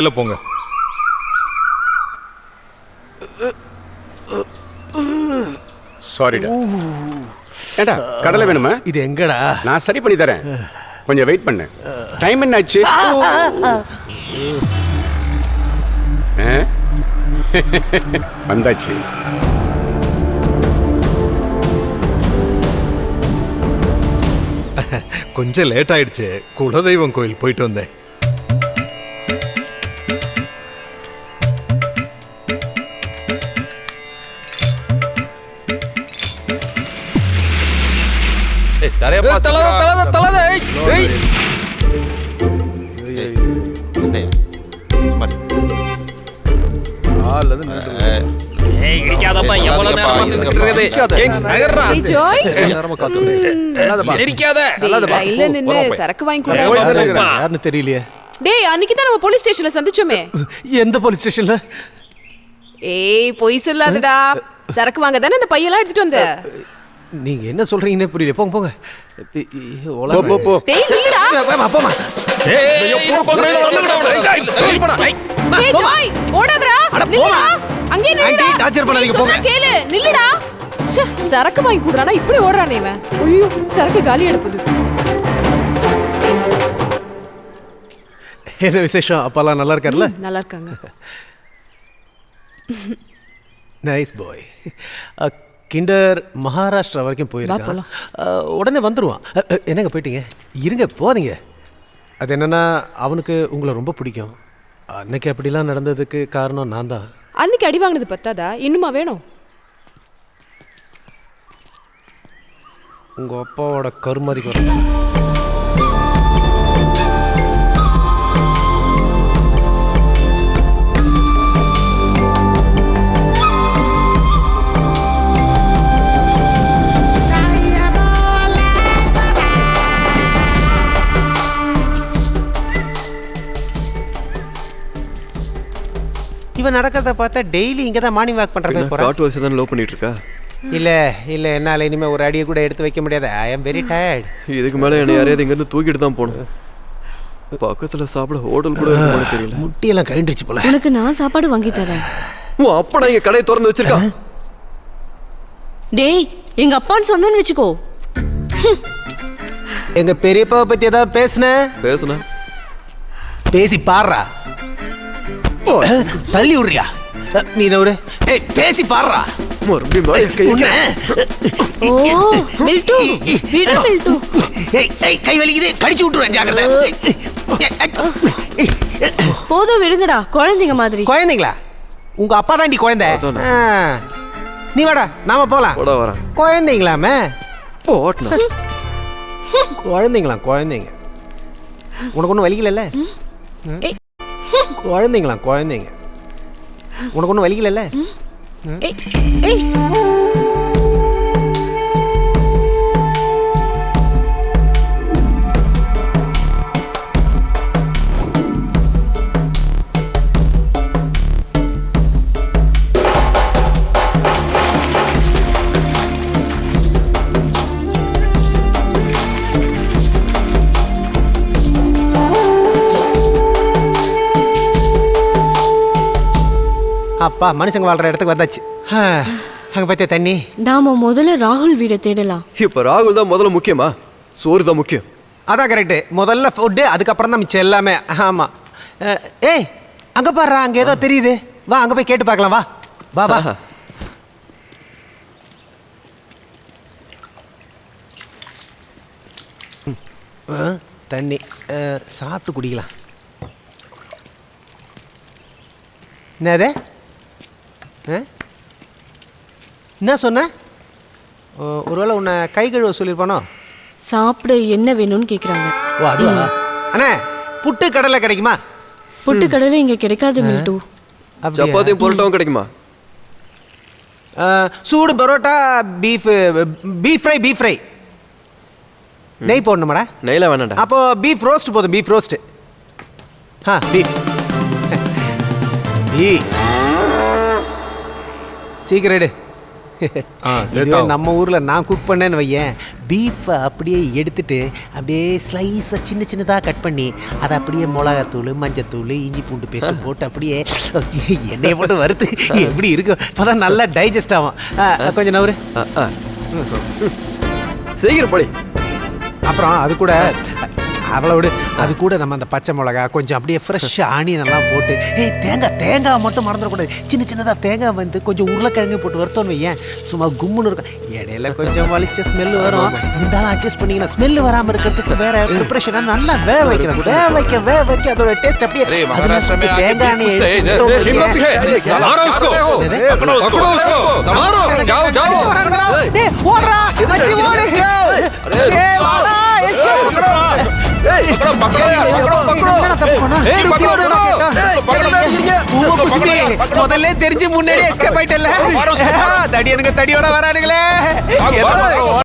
இல்ல போங்க. சாரிடா ஏண்டா கடலை வேணுமா? இது எங்கடா? நான் சரி பண்ணி தரேன். கொஞ்சம் வெயிட் பண்ணு. டைம் என்ன ஆச்சு? வந்தாச்சு. கொஞ்சம் லேட் ஆயிடுச்சு. குலதெய்வம் கோயில் போயிட்டு வந்தேன். இடிக்காதப்பா எவ்வளவு நேரமா நின்னுட்டு ஏய், நகர்றா. ஏய். ரயில்ல நின்னு சரக்கு வாங்கி கூட போப்பா. யாருன்னு தெரியலையே. டேய் அன்னைக்கு தான் நம்ம போலீஸ் ஸ்டேஷன்ல சந்திச்சோமே. எந்த போலீஸ் ஸ்டேஷன்ல ஏய் பொய் சொல்லாதடா. சரக்கு வாங்க தானே இந்த பையெல்லாம் எடுத்துட்டு வந்த? நீங்க என்ன சொல்றீங்கன்னே புரியல. போங்க போங்க. போ போ போ. டேய் நில்லுடா போமா, போமா. ஏய், போடா. ஏய். டேய் ஜாய் ஓடாதடா. அட, நில்லுடா. அங்கே நில்லுடா. ஆண்டி, பண்ணாதீங்க, போங்க. கேளு. நில்லுடா. ச்சே சரக்கு வாங்கி குடுறானா? இப்படி ஓடுறானே இவன். ஐயோ சரக்கு காலி எடுப்புது என்ன விசேஷம்? அப்பாலாம் நல்லா இருக்கார்ல நல்லா இருக்காங்க. நைஸ் பாய் கிண்டர் மகாராஷ்டிரா வரைக்கும் போயிருக்கான். உடனே அஹ், என்னங்க போயிட்டீங்க? இருங்க போறீங்க அது என்னன்னா அவனுக்கு உங்களை ரொம்ப பிடிக்கும். அன்னைக்கு அப்படிலாம் நடந்ததுக்கு காரணம் நான் தான் அன்னைக்கு அடி வாங்கினது பத்தாதா? இன்னுமா வேணும்? உங்க அப்பாவோட கருமாதி இவன் நடக்கிறத பார்த்தா டெய்லி இங்கே தான் மார்னிங் வாக் பண்ணுற மாதிரி போகிறான் வயசு தான் லவ் பண்ணிட்டு இருக்கா? இல்லை இல்லை என்னால் இனிமேல் ஒரு அடியை கூட எடுத்து வைக்க முடியாது. ஐ எம் வெரி டயர்ட் இதுக்கு மேல என்னை யாரையாவது இங்கிருந்து தூக்கிட்டு தான் போகணும். பக்கத்துல சாப்பிட ஹோட்டல் கூட இருக்குமான்னு தெரியல. முட்டியெல்லாம் கழிந்துருச்சு போல. உனக்கு நான் சாப்பாடு வாங்கி தரேன். உன் அப்பா இங்க கடையை திறந்து வச்சிருக்கா? டேய் எங்க அப்பான்னு சொன்னேன்னு வச்சுக்கோ. எங்க பெரியப்பாவை பத்தி ஏதாவது பேசுன? பேசுனா. பேசி பாடுறா. தள்ளி விடுறியா? நீ நவரு ஏய் பேசி பாடுறா மறுபடியும். ஓ மில்டு. விடு மில்டு. ஏய் ஏய் கை வலிக்குது. கடிச்சு விட்டுருவேன் ஜாக்கிரதை. போதும் விடுங்கடா. குழந்தைங்க மாதிரி. குழந்தைங்களா? உங்க அப்பா தாண்டி குழந்தை. நீ வாடா நாம போலாம். குழந்தைங்களாமே? போட்டனா குழந்தைங்களாம் குழந்தைங்க. உனக்கு ஒன்றும் வலிக்கலல்ல? ஏய். குழந்தைங்களாம் குழந்தைங்க. உனக்கு ஒன்றும் வலிக்கலல்ல? ஏய் ஏய். அப்பா மனுஷங்க வாழ்ற இடத்துக்கு வந்தாச்சு. அங்க பார்த்தியா தண்ணி? நாம முதல்ல ராகுல் வீடை தேடலாம். இப்ப ராகுல் தான் முதல்ல முக்கியமா? சோறு தான் முக்கியம். அதான் கரெக்டு முதல்ல ஃபுட்டு அதுக்கப்புறம் தான் மிச்சம் எல்லாமே. ஆமாம் ஏய் அங்கே பாடுறா அங்கே ஏதோ தெரியுது. வா அங்கே போய் கேட்டு பார்க்கலாம் வா. வா வா. தண்ணி. சாப்பிட்டு குடிக்கலாம். என்னது? என்ன சொன்ன? ஓ, ஒருவேளை உன்னை கை கழுவ சொல்லியிருப்பானோ? சாப்பிட என்ன வேணும்னு கேக்குறாங்க. ஓ அதுவா? அண்ணே புட்டு கடலை கிடைக்குமா? புட்டு கடலை இங்க கிடைக்காது மில்டு. அப்படியா? சப்பாத்தியும் பொருட்டாவும் கிடைக்குமா? சூடு parotta beef beef fry beef fry. நெய் போடணுமாடா? நெய்ல வேணாண்டா அப்போ பீஃப் ரோஸ்ட் போதும் பீஃப் ரோஸ்ட் ஆ பீஃப். பீஃப். சீக்கிரம் எடு. இதுவே. நம்ம ஊர்ல நான் குக் பண்ணேன்னு வையேன். பீஃபை அப்படியே எடுத்துட்டு அப்படியே ஸ்லைஸை சின்ன சின்னதாக கட் பண்ணி அதை அப்படியே மிளகாத்தூள் மஞ்சத்தூள் இஞ்சி பூண்டு பேஸ்ட் போட்டு அப்படியே எண்ணெயை போட்டு வறுத்து எப்படி இருக்கும் அப்பதான் நல்லா டைஜஸ்ட் ஆகும். ஆ, கொஞ்சம் நவரு. சீக்கிரம் படி. அப்புறம் அது கூட அவ்வளோ விடு அது கூட நம்ம அந்த பச்சை மிளகா கொஞ்சம் அப்படியே ஃப்ரெஷ் ஆனியனெல்லாம் போட்டு ஏய் தேங்காய் தேங்காய் மட்டும் மறந்துடக்கூடாது சின்ன சின்னதாக தேங்காய் வந்து கொஞ்சம் உருளைக்கிழங்கு போட்டு வருத்தோன்னு ஏன் சும்மா கும்முன்னு இருக்கும் இடையில கொஞ்சம் வலிச்ச ஸ்மெல் வரும் இருந்தாலும் அட்ஜஸ்ட் பண்ணிக்கலாம் ஸ்மெல் வராமல் இருக்கிறதுக்கு வேற ப்ரிப்பரேஷனாக நல்லா வேக வைக்கணும் வேக வைக்க வேக வைக்க அதோட டேஸ்ட் அப்படியே தேங்காய் పక్కన ఉస్కో సమారో జావ్ జావ్ ఏ ఓడరా మంచి ఓడి ఏ వాడా ఎస్కేప్ పక్కన పక్కన పక్కన పక్కన ఏ పక్కన முதல்ல தெரிஞ்சு முன்னாடி எஸ்கேப் ஆயிட்டல்ல தடி எனக்கு தடியோட வரானுங்களே